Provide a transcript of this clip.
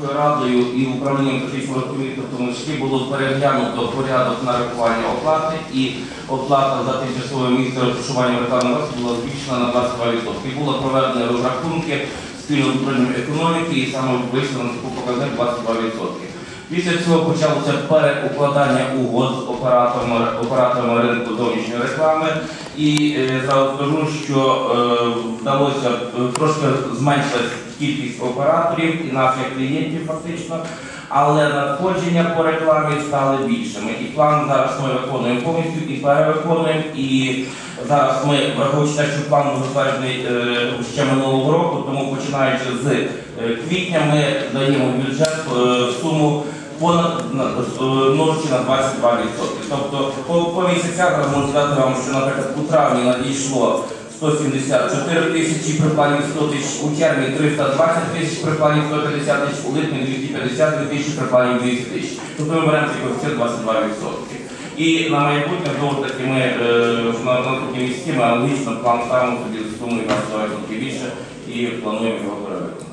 міською радою і управлінням технічного розповідку, в тому числі було переглянуто порядок нарахування оплати і оплата за тимчасове місце розташування рекламного засобу була збільшена на 22%. Було проведено розрахунки спільно з управлінням економіки і саме вийшло на таку показник 22%. Після цього почалося переукладання угод з операторами, операторами ринку зовнішньої реклами. І е, зразу скажу, що е, вдалося е, трошки зменшилась кількість операторів і наших клієнтів фактично, але надходження по рекламі стали більшими. І план зараз ми виконуємо повністю і перевиконуємо. І зараз ми, враховуючи те, що план був затверджений е, ще минулого року, тому починаючи з е, квітня ми даємо бюджет е, суму понад на- е, на 22%. Тобто по, по місяцях можу сказати вам, що, наприклад, у травні надійшло 174 тисячі приклані 100 тисяч, у червні 320 тисяч приклані 150 тисяч, у липні 250 тисяч приклані 200 тисяч. Тобто ми беремо цей коефіцієнт 22%. І на майбутнє, знову таки ми е, на наступні місяці ми аналогічно план ставимо собі з сумою 22% більше і плануємо його перевиконати.